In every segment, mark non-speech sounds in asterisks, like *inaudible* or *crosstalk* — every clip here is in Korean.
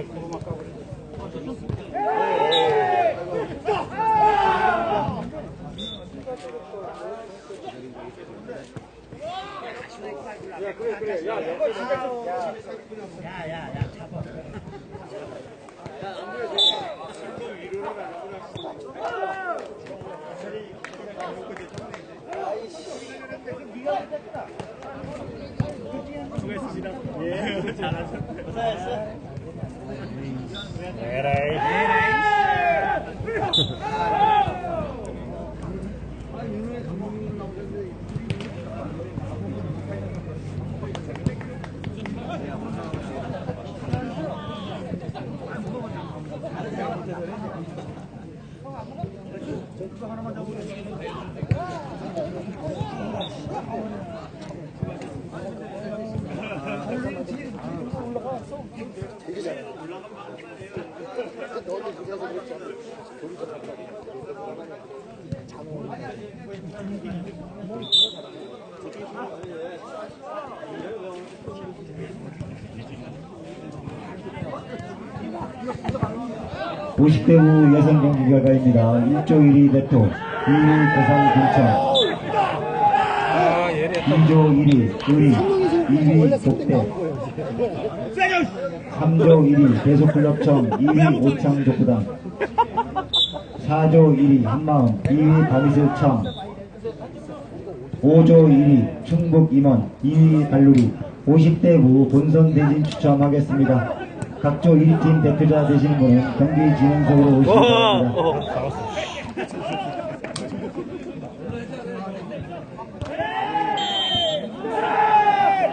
예. 수고했습니다. 예. 고생했어 Era 50대 후 예선 경기 결과입니다. 1조 1위 대토, 2위 고상 군청, 2조 1위 의리, 2위 독대, 3조 1위 대소클럽청, 2위 오창 족구단, 4조 1위 한마음, 2위 바미스청, 5조 1위 충북 임원, 2위 발루리, 50대 후 본선 대진 추첨하겠습니다. 각조 1위팀 대표자 되시는 분은 경기 진행석으로 오시기 바랍니다.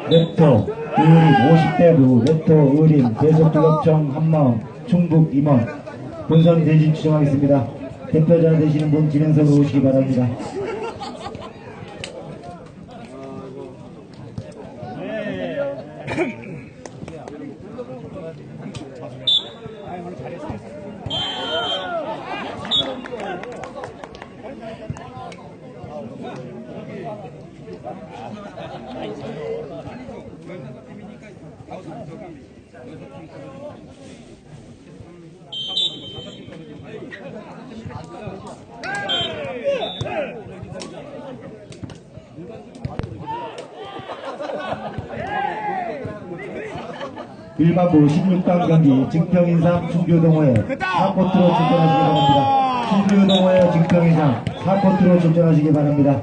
랩터, 50대 부, 랩터, 의림, 대속클럽청 한마음, 충북 임원, 본선 대진 추정하겠습니다. 대표자 되시는 분 진행석으로 오시기 바랍니다. 일반부 16강 경기 증평인삼 충주동호회 4코트로 출전하시기 바랍니다. 충주동호회 증평인삼 4코트로 출전하시기 바랍니다.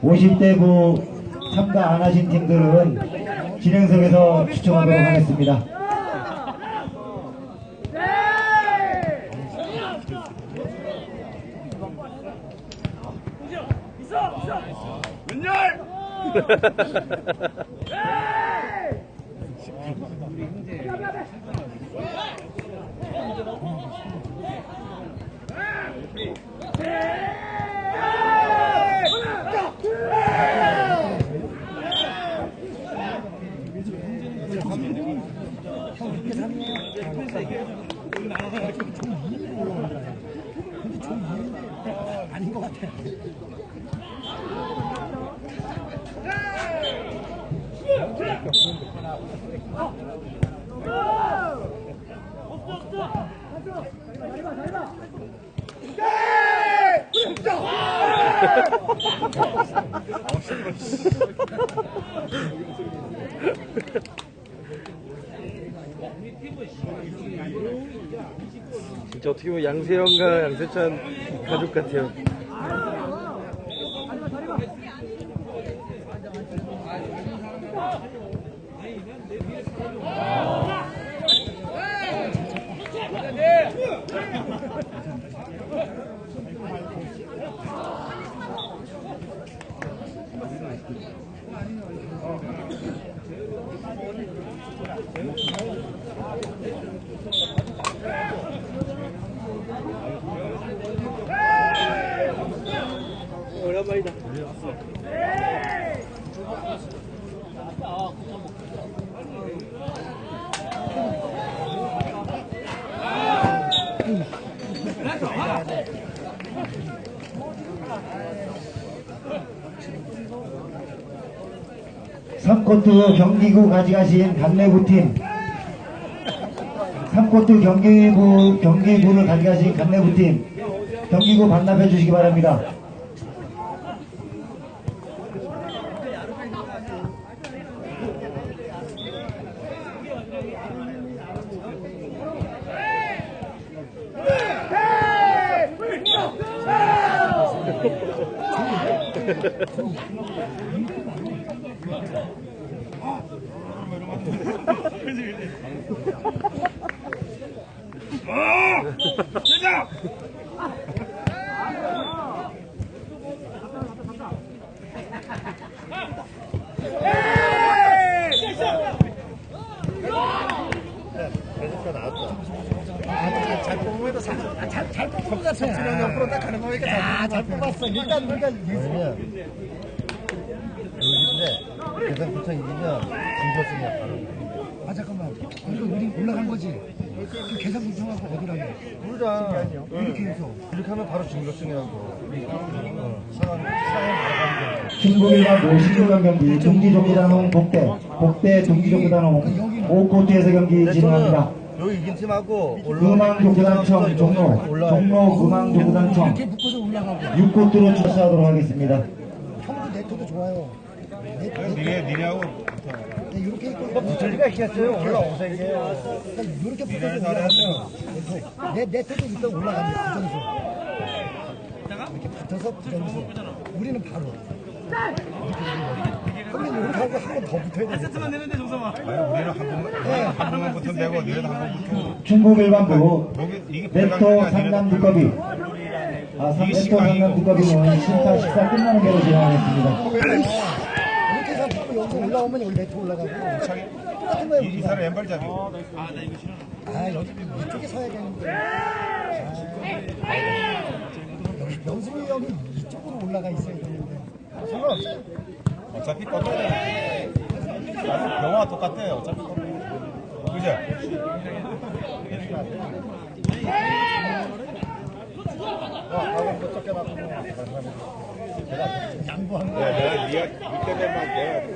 오십 대부 참가 안 하신 팀들은 진행석에서 추첨하도록 하겠습니다. 아, 아, 아닌 것 같아. 진짜 어떻게 보면 양세형과 양세찬 가족 같아요. 3코트 경기구 가져가신 강내구팀 3코트 경기구, 경기구를 가져가신 강내구팀 경기구 반납해 주시기 바랍니다. *laughs* 잘 뽑으면 잘, 잘, 잘 뽑은 것 같아. 정치령 옆으로 딱 가는 거니까 잘, 잘 뽑았어. 일단, 왜냐 부천 이기면 진결승이야 바로 아, 잠깐만. 이거 우리 올라간 거지? 그 계산 구청하고 어디라고? 모르자 이렇게 해서. 이렇게 하면 바로 진결승이라고 어, 상황 상황 바로 중국일반 노신중간 경기 동지족구단홍 복대 복대 동지족구단홍 5코트에서 경기 진행합니다. 여기 이긴 팀하고 음항족구단청 종로 종로 올라가고. 6코트로 출사하도록 하겠습니다. 형도 네트도 좋아요. 네, 네, 니네 니네하고 네, 이렇게 있고. 붙을 리가 있겠어요 올라오서 이게 이렇게 붙어서 올라가면 내 네트도 일단 올라갑니다. 부정수. 이렇게 붙어서 부정수. 우리는 바로. 근데 이렇게 하고 한 번 더 붙어야 돼. 세트만 내는데 정성아. 우리는 한 번만 한 번만 붙으면 되고 너희는 한번 붙고 중국 일반부 네토 상남 두꺼비 아, 상- 네토 상남 두꺼비는 심판 식사 끝나는 대로 진행하겠습니다. 이렇게 해서 자꾸 여기서 올라오면 여기 네트 올라가고. 거예요. 이, 이. 사람 왼발잡이 아 여기 이쪽에 서야 되는데 아, 명승이 형이 이쪽으로 올라가 있어야 되는데 상관없어 어차피 꺾어야 돼 영화 똑같아 어차피 그죠? 양보한 거 내가 니가 니 때문에만 내가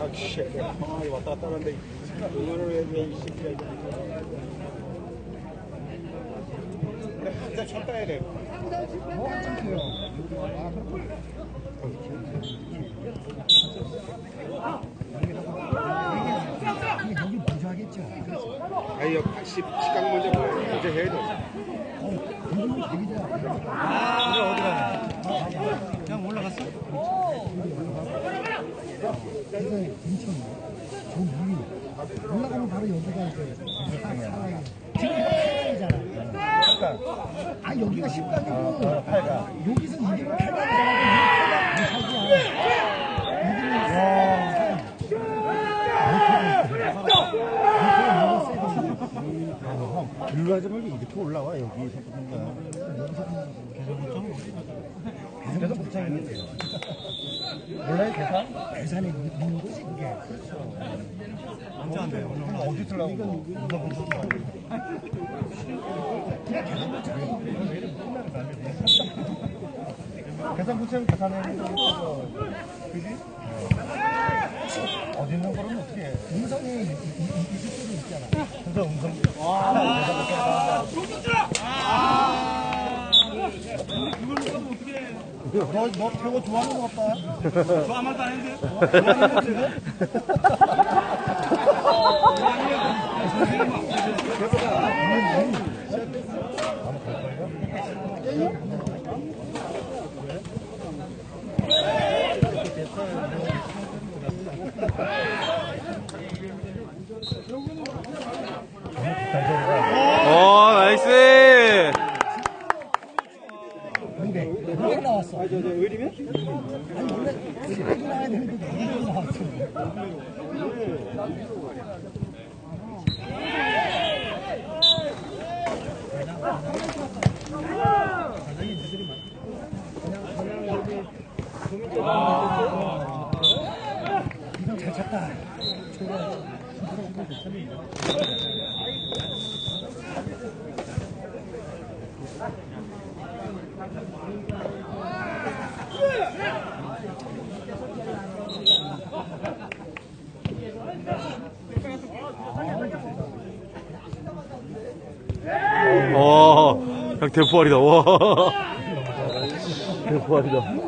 아, 씨. 아, 왔다 갔다 하는데 응원을 했네, 이 새끼야. 근데 한잔 쳤다 해야 돼. 뭐 한참 돼요 이게 여기 먼저 하겠죠 아이, 80, 시간 먼저, 먼저 해야 돼. 어, 이름은 되게 잘 그냥 올라갔어. 그래서 인천 저 위에 올라가면 바로 여기가 이제 사랑이야 지금 이거 8강이잖아 아 여기가 10강이고 여기서 이기면 8강이잖아 8강 이기면 일로 하지 말고 이렇게 올라와, 붙는 거야. 계속 붙장이겠지. 몰라요, 계산? 계산에 있는 거지 그게 그럼 어디 쓰려고? 무조건 붙어. 계산 붙이면 계산해. 그지? 어디 있는 거는 어떻게 해? 음성이 이쪽으로 있잖아 진짜 음성. 와. 너, 너 태고 좋아하는 것 같다. 저 아무 말도 안 했는데. 오, 괜찮다. 와, 형 대포알이다. 와, 대포알이다.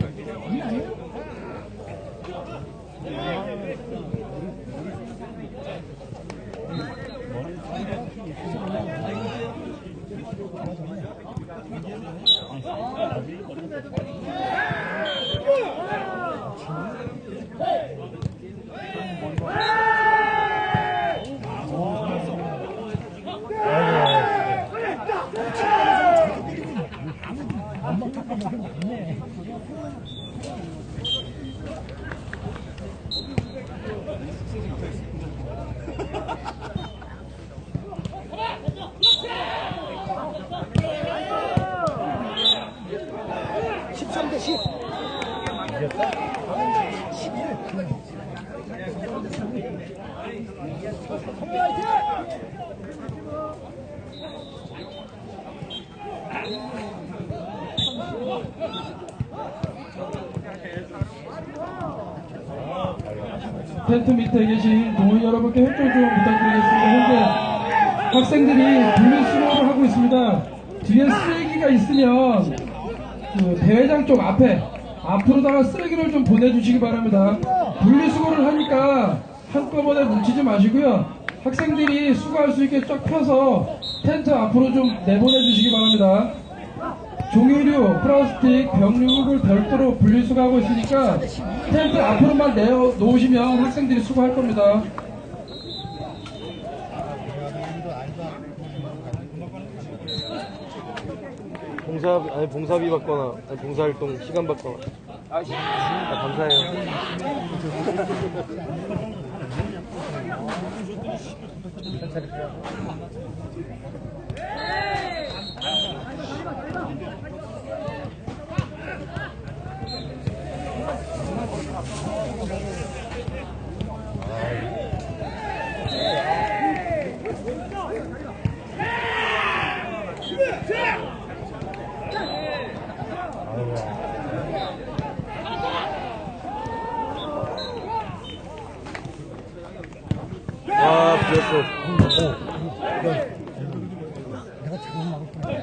텐트 밑에 계신 동호인 여러분께 협조 좀 부탁드리겠습니다. 현재 학생들이 분리 수거를 하고 있습니다. 뒤에 쓰레기가 있으면 그 대회장 쪽 앞에 앞으로다가 쓰레기를 좀 보내주시기 바랍니다. 분리수거를 하니까 한꺼번에 뭉치지 마시고요. 학생들이 수거할 수 있게 쫙 펴서 텐트 앞으로 좀 내보내 주시기 바랍니다. 종이류, 플라스틱, 병류를 별도로 분리수거하고 있으니까 텐트 앞으로만 내어 놓으시면 학생들이 수거할 겁니다. 봉사, 아니, 봉사비 받거나, 아니, 봉사활동 시간 받거나. 아, 감사해요. *laughs* 아, 비었어. 내가 잘못 막을 뻔했네.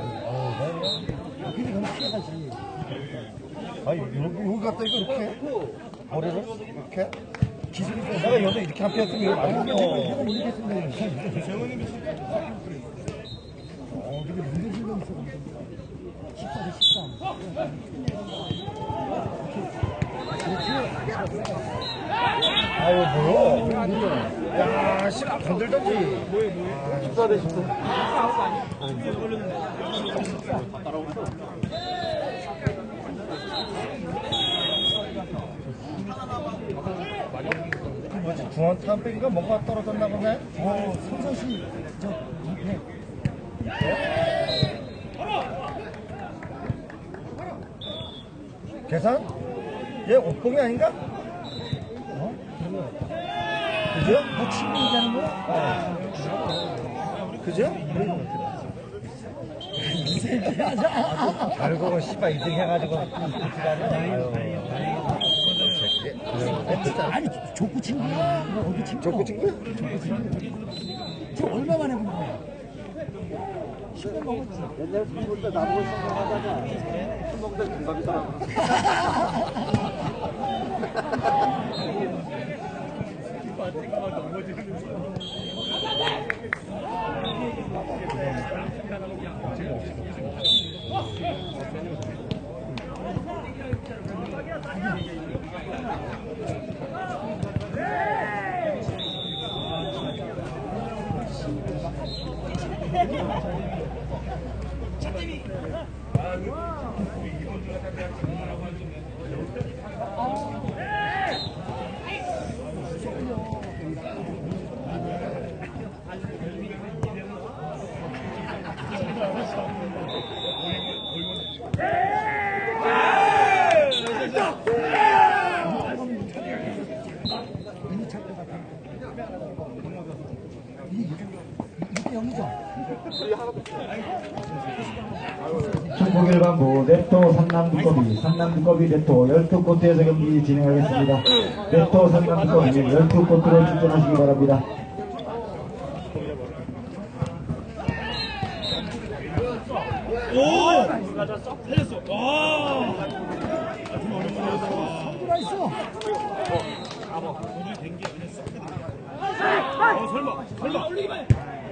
여기 너무 피해가지. 아니 여기, 여기 갖다 이거 이렇게? 머리를 이렇게? 기술이 내가 여기다 이렇게 한 피했으면 이거 맞는 내가 모르겠습니다. 어, 되게 문제질러 있어. 14대 13. 아유 뭐야? 야 씨, 건들던지? 14대 14. 중앙 탐백이가 뭔가 떨어졌나 보네 어, 성서씨, 저, 밑에. 계산? 얘 옷봉이 아닌가? 어? 그죠? 너 친구 얘기하는 거야? 그죠? 결국은 씨발 2등 해가지고 아니 족구 친구야. 뭐 어디 친구? 족구 친구야? 족구 친구. 저 얼마 만에 본 거야? 10년 먹었지. 옛날 친구들 나보고 생각하다가 술 먹다 동갑이더라고. 넘어지는 Thank *laughs* you. 충북일반 무대토 산남두꺼비 산남두꺼비 레토 12코트에서 경기 진행하겠습니다. 레토 산남두꺼비 12코트로 출전하시기 바랍니다. 오! 맞았어? 살렸어. 와! 아, 좀 오랜만에 왔어. 들어있어. 어, 아버. 오늘 된게 그냥 썩게 된 거야. 어, 설마. 설마. 올리기만 해.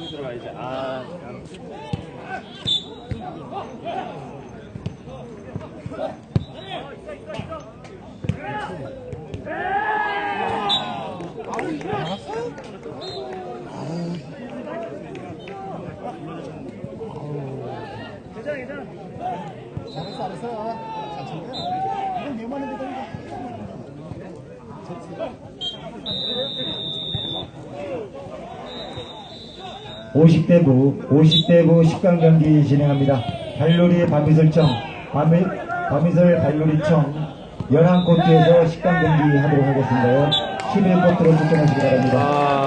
스 나이스. 잘했어 잘했어. 잘 쳤네. 이건 내만한 데다 이거. 50대부 50대부 10강 경기 진행합니다. 발놀이 밤이슬청 밤이, 밤이슬 발놀이청 11코트에서 10강 경기 하도록 하겠습니다. 11코트로 출전하시기 바랍니다. 아